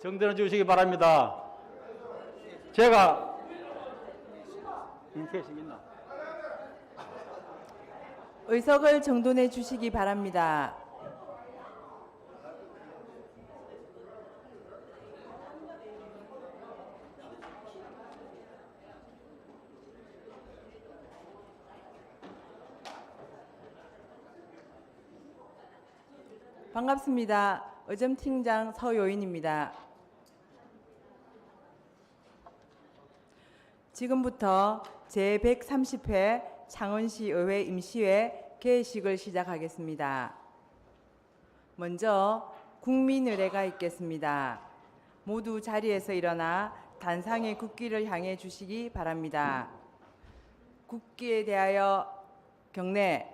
정돈해 주시기 바랍니다. 제가 인쇄식 있나? 의석을 정돈해 주시기 바랍니다. 반갑습니다. 의점팀장 서요인입니다. 지금부터 제130회 창원시 의회 임시회 개회식을 시작하겠습니다. 먼저 국민의례가 있겠습니다. 모두 자리에서 일어나 단상의 국기를 향해 주시기 바랍니다. 국기에 대하여 경례.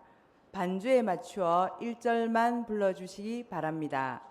반주에 맞추어 1절만 불러주시기 바랍니다.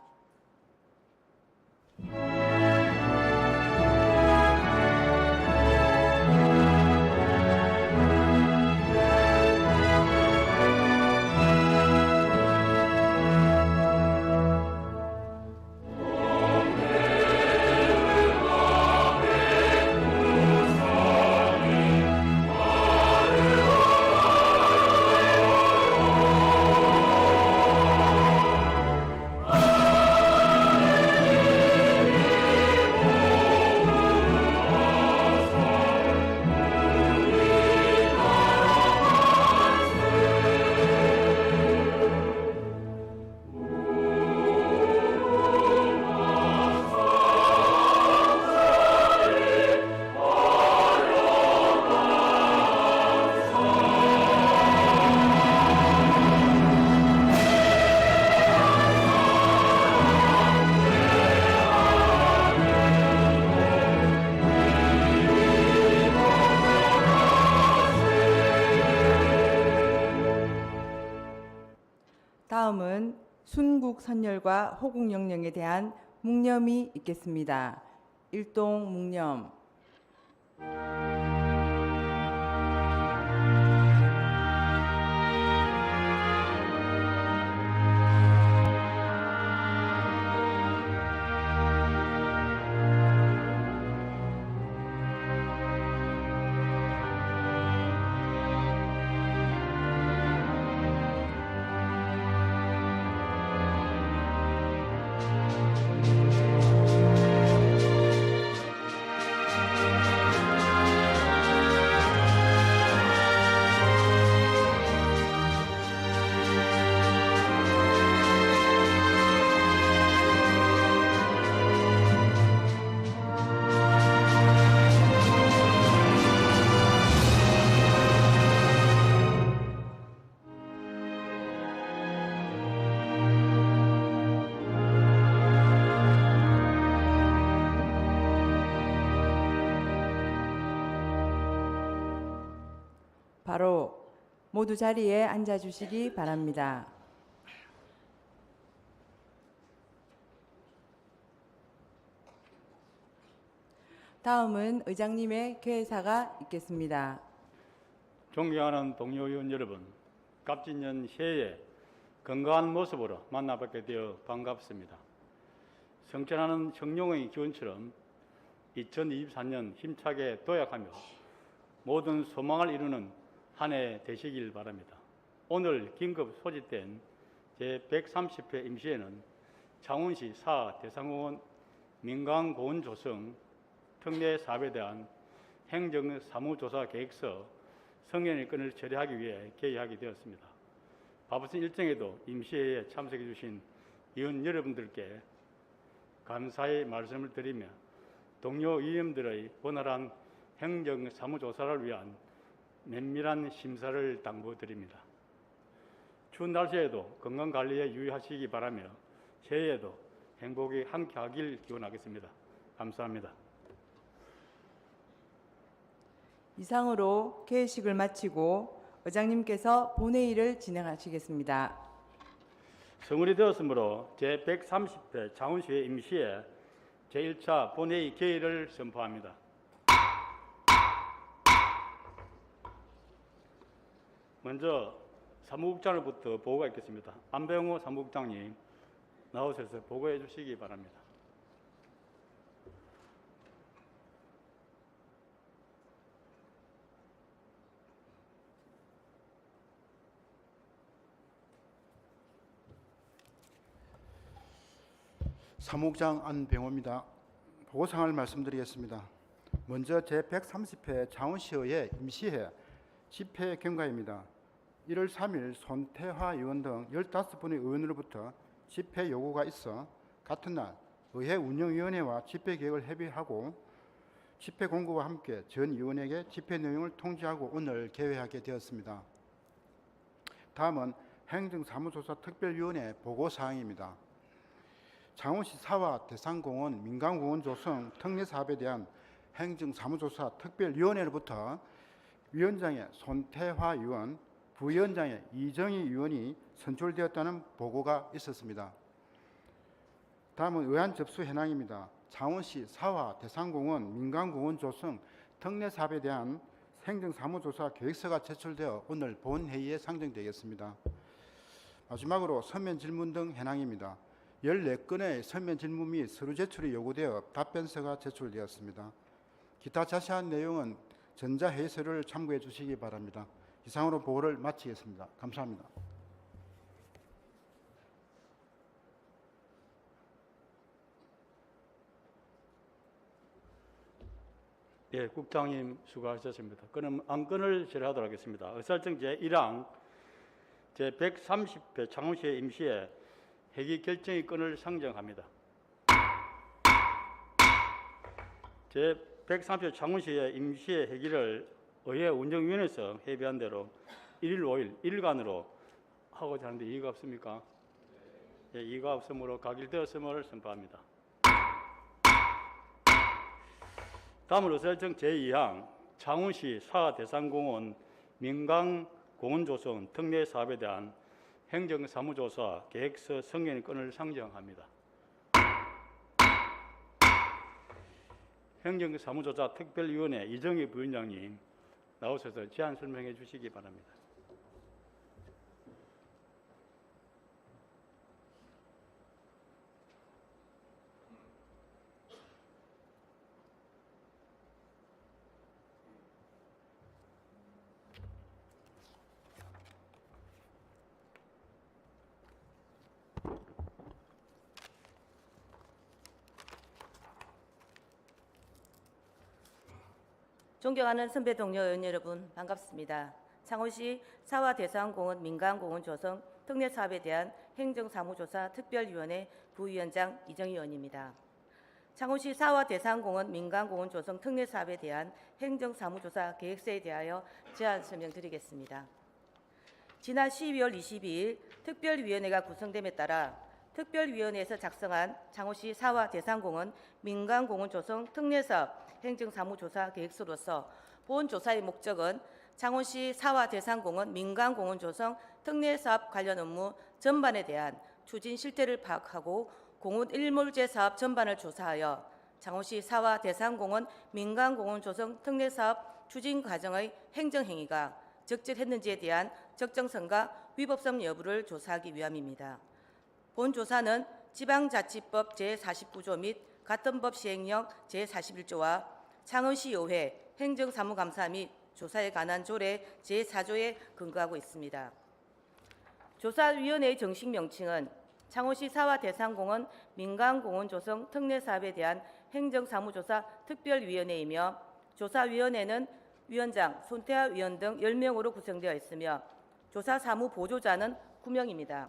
다음은 순국 선열과 호국 영령에 대한 묵념이 있겠습니다. 일동 묵념. 모두 자리에 앉아 주시기 바랍니다. 다음은 의장님의 개회사가 있겠습니다. 존경하는 동료 의원 여러분, 갑진년 새해 건강한 모습으로 만나뵙게 되어 반갑습니다. 성천하는 청룡의 기운처럼 2024년 힘차게 도약하며 모든 소망을 이루는 한 해 되시길 바랍니다. 오늘 긴급 소집된 제130회 임시회는 창원시 사 대상공원 민간고원 조성 특례 사업에 대한 행정사무조사 계획서 성년의 건을 처리하기 위해 개의하게 되었습니다. 바쁘신 일정에도 임시회에 참석해 주신 의원 여러분들께 감사의 말씀을 드리며 동료 의원들의 원활한 행정 사무조사를 위한 면밀한 심사를 당부드립니다. 추운 날씨에도 건강 관리에 유의하시기 바라며 새해에도 행복이 함께하길 기원하겠습니다. 감사합니다. 이상으로 개회식을 마치고 의장님께서 본회의를 진행하시겠습니다. 성울이 되었으므로 제130회 창원시의 임시회 제1차 본회의 개의를 선포합니다. 먼저 사무국장으로부터 보고가 있겠습니다. 안배영호 사무국장님 나오셔서 보고해 주시기 바랍니다. 사무국장 안병호입니다. 보고사항을 말씀드리겠습니다. 먼저 제130회 창원시의회 임시회 집회 경과입니다. 1월 3일 손태화 의원 등 15분의 의원으로부터 집회 요구가 있어 같은 날 의회 운영위원회와 집회 계획을 협의하고 집회 공고와 함께 전 의원에게 집회 내용을 통지하고 오늘 개회하게 되었습니다. 다음은 행정사무조사 특별위원회 보고사항입니다. 창원시 사와 대상공원 민간공원 조성 특례 사업에 대한 행정사무조사 특별위원회로부터 위원장의 손태화 의원, 부위원장의 이정희 의원이 선출되었다는 보고가 있었습니다. 다음은 의안 접수 현황입니다. 창원시 사와 대상공원 민간공원 조성 특례 사업에 대한 행정사무조사 계획서가 제출되어 오늘 본회의에 상정되겠습니다. 마지막으로 서면 질문 등 현황입니다. 14건의 서면 질문 및 서류 제출이 요구되어 답변서가 제출되었습니다. 기타 자세한 내용은 전자회의서를 참고해 주시기 바랍니다. 이상으로 보고를 마치겠습니다. 감사합니다. 예, 국장님 수고하셨습니다. 그럼 안건을 실하도록 하겠습니다. 의사일정 제1항 제130회 창원시의 임시회 회기 결정의 건을 상정합니다. 제130회 창원시의 임시회 회기를 의회 운영위원회에서 협의한 대로 1일 5일 1일간으로 하고자 하는데 이의가 없습니까? 예, 이의가 없으므로 각일되었음을 선포합니다. 다음으로 설정 제2항 창원시 사 대상공원 민간 공원 조성 특례 사업에 대한 행정사무조사 계획서 건을 상정합니다. 행정사무조사 특별위원회 이정희 부위원장님 나오셔서 제안 설명해 주시기 바랍니다. 존경하는 선배 동료 의원 여러분 반갑습니다. 창원시 사와 대상공원 민간공원 조성 특례 사업에 대한 행정사무조사 특별위원회 부위원장 이정희 의원입니다. 창원시 사와 대상공원 민간공원 조성 특례 사업에 대한 행정사무조사 계획서에 대하여 제안 설명드리겠습니다. 지난 12월 22일 특별위원회가 구성됨에 따라 특별위원회에서 작성한 창원시 사와 대상공원 민간공원 조성 특례사업 행정사무조사 계획서로서 본 조사의 목적은 창원시 사와 대상공원 민간공원 조성 특례사업 관련 업무 전반에 대한 추진 실태를 파악하고 공원 일몰제 사업 전반을 조사하여 창원시 사와 대상공원 민간공원 조성 특례사업 추진 과정의 행정행위가 적절했는지에 대한 적정성과 위법성 여부를 조사하기 위함입니다. 본 조사는 지방자치법 제49조 및 같은 법 시행령 제41조와 창원시의회 행정사무감사 및 조사에 관한 조례 제4조에 근거하고 있습니다. 조사위원회의 정식 명칭은 창원시 사와 대상공원 민간공원 조성 특례사업에 대한 행정사무조사 특별위원회이며 조사위원회는 위원장, 손태하 위원 등 10명으로 구성되어 있으며 조사사무 보조자는 9명입니다.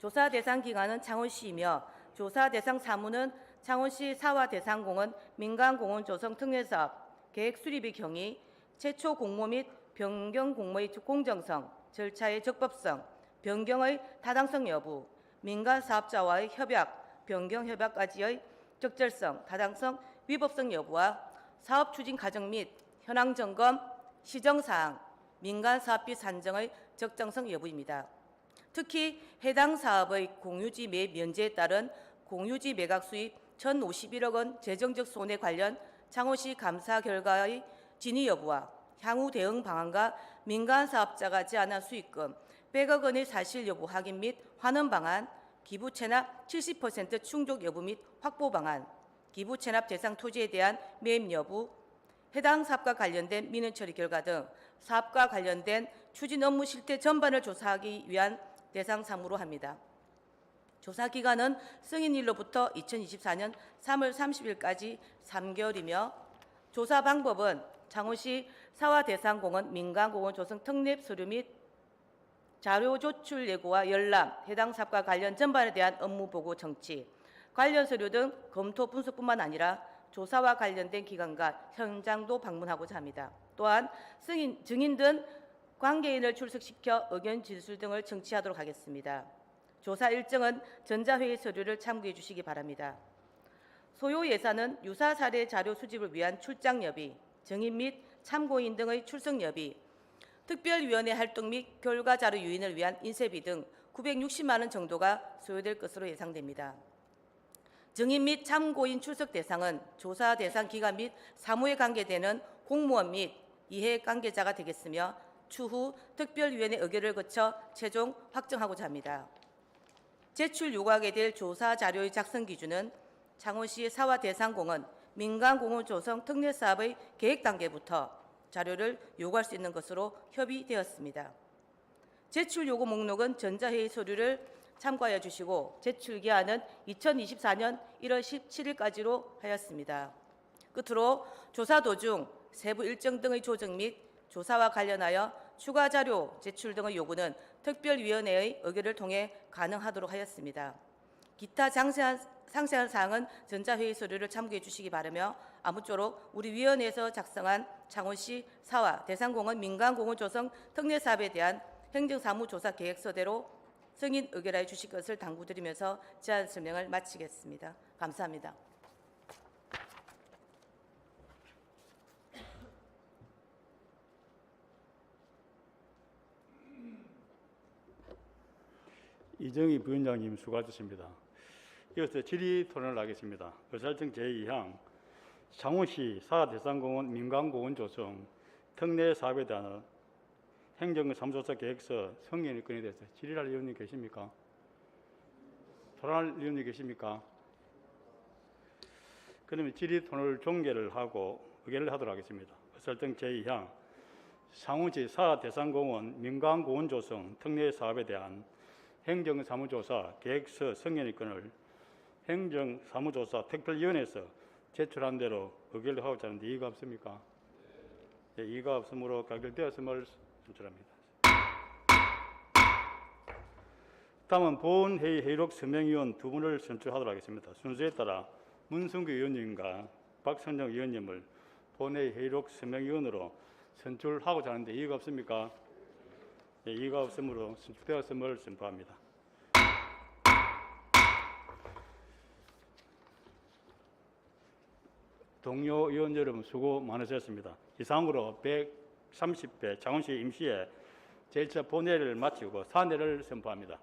조사 대상 기관은 창원시이며 조사 대상 사무는 창원시 사화 대상공원 민간공원 조성 특례사업 계획 수립의 경위, 최초 공모 및 변경 공모의 공정성, 절차의 적법성, 변경의 타당성 여부, 민간 사업자와의 협약, 변경 협약까지의 적절성, 타당성, 위법성 여부와 사업 추진 과정 및 현황 점검, 시정 사항, 민간 사업비 산정의 적정성 여부입니다. 특히 해당 사업의 공유지 매 면제에 따른 공유지 매각 수입 1,051억 원 재정적 손해 관련 창원시 감사 결과의 진위 여부와 향후 대응 방안과 민간 사업자가 제안한 수익금 100억 원의 사실 여부 확인 및 환원 방안, 기부 체납 70% 충족 여부 및 확보 방안, 기부 체납 대상 토지에 대한 매입 여부, 해당 사업과 관련된 민원 처리 결과 등 사업과 관련된 추진 업무 실태 전반을 조사하기 위한 대상 사무로 합니다. 조사 기간은 승인일로부터 2024년 3월 30일까지 3개월이며 조사 방법은 창원시 사화 대상공원 민간공원 조성 특례 서류 및 자료 조출 예고와 열람, 해당 사업과 관련 전반에 대한 업무 보고 정치, 관련 서류 등 검토 분석뿐만 아니라 조사와 관련된 기관과 현장도 방문하고자 합니다. 또한 승인, 증인 등 관계인을 출석시켜 의견 진술 등을 청취하도록 하겠습니다. 조사 일정은 전자회의 서류를 참고해 주시기 바랍니다. 소요 예산은 유사 사례 자료 수집을 위한 출장 여비, 증인 및 참고인 등의 출석 여비, 특별위원회 활동 및 결과 자료 유인을 위한 인쇄비 등 960만 원 정도가 소요될 것으로 예상됩니다. 증인 및 참고인 출석 대상은 조사 대상 기관 및 사무에 관계되는 공무원 및 이해 관계자가 되겠으며 추후 특별위원회 의결을 거쳐 최종 확정하고자 합니다. 제출 요구하게 될 조사 자료의 작성 기준은 창원시 사화 대상공원 민간공원 조성 특례 사업의 계획 단계부터 자료를 요구할 수 있는 것으로 협의되었습니다. 제출 요구 목록은 전자회의 서류를 참고하여 주시고 제출 기한은 2024년 1월 17일까지로 하였습니다. 끝으로 조사 도중 세부 일정 등의 조정 및 조사와 관련하여 추가 자료 제출 등의 요구는 특별위원회의 의결을 통해 가능하도록 하였습니다. 기타 상세한, 상세한 사항은 전자회의 서류를 참고해 주시기 바라며 아무쪼록 우리 위원회에서 작성한 창원시 사화 대상공원 민간공원 조성 특례 사업에 대한 행정사무조사 계획서대로 승인 의결하여 주실 것을 당부드리면서 제안 설명을 마치겠습니다. 감사합니다. 이정희 부위원장님 수고하셨습니다. 이어서 질의 토론을 하겠습니다. 의사일정 제2항 창원시 사대상공원 민간공원 조성 특례 사업에 대한 행정사무조사 계획서 성년의 건에 대해서 질의할 의원님 계십니까? 토론할 의원님 계십니까? 그러면 질의 토론을 종결을 하고 의결을 하도록 하겠습니다. 의사일정 제2항 창원시 사대상공원 민간공원 조성 특례 사업에 대한 행정사무조사 계획서 승인의 건을 행정사무조사 특별위원회에서 제출한 대로 의결을 하고자 하는데 이의가 없습니까? 예, 이의가 없으므로 가결되었음을 선출합니다. 다음은 본회의 회의록 서명위원 두 분을 선출하도록 하겠습니다. 순서에 따라 문승규 의원님과 박선정 의원님을 본회의 회의록 서명위원으로 선출하고자 하는데 이의가 없습니까? 예, 이의가 없으므로 선출되었음을 선포합니다. 동료 의원 여러분 수고 많으셨습니다. 이상으로 130회 창원시 임시회 제1차 본회의를 마치고 사내를 선포합니다.